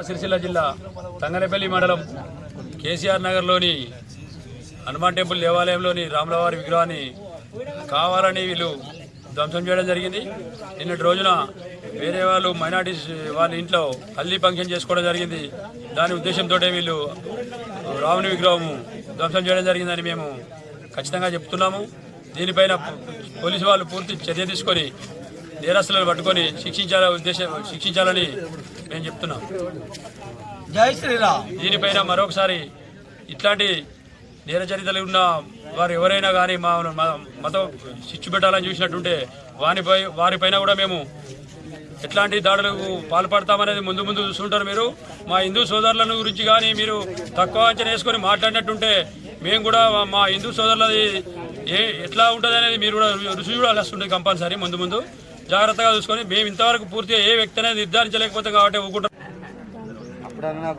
సిరిసిల్ల జిల్లా తంగనపల్లి మండలం కేసీఆర్ నగర్లోని హనుమాన్ టెంపుల్ దేవాలయంలోని రాములవారి విగ్రహాన్ని కావాలని వీళ్ళు ధ్వంసం చేయడం జరిగింది. నిన్నటి రోజున వేరే వాళ్ళు మైనార్టీస్ వాళ్ళ ఇంట్లో హల్దీ ఫంక్షన్ చేసుకోవడం జరిగింది. దాని ఉద్దేశంతో వీళ్ళు రాముని విగ్రహము ధ్వంసం చేయడం జరిగిందని మేము ఖచ్చితంగా చెప్తున్నాము. దీనిపైన పోలీసు వాళ్ళు పూర్తి చర్య తీసుకొని నేరస్తులను పట్టుకొని శిక్షించాల ఉద్దేశం శిక్షించాలని మేము చెప్తున్నాం. జై శ్రీరామ్. దీనిపైన మరొకసారి ఇట్లాంటి నేర చరిత్రలు ఉన్న వారు ఎవరైనా కానీ మా మాతో చిచ్చు పెట్టాలని చూసినట్టుంటే వారిపై వారిపైన కూడా మేము ఎట్లాంటి దాడులకు పాల్పడతామనేది ముందు ముందు చూస్తుంటారు మీరు. మా హిందూ సోదరుల గురించి కానీ మీరు తక్కువ అంచనా వేసుకొని మాట్లాడినట్టుంటే మేము కూడా మా- హిందూ సోదరులది ఏ ఎట్లా ఉంటుంది అనేది మీరు కూడా రుచి చూడాల్సి వస్తుంది కంపల్సరీ ముందు ముందు. జాగ్రత్తగా చూసుకొని మేము ఇంతవరకు పూర్తిగా ఏ వ్యక్తి అనేది నిర్ధారించలేకపోతాం కాబట్టి ఊకుంటాం అప్పుడన్నా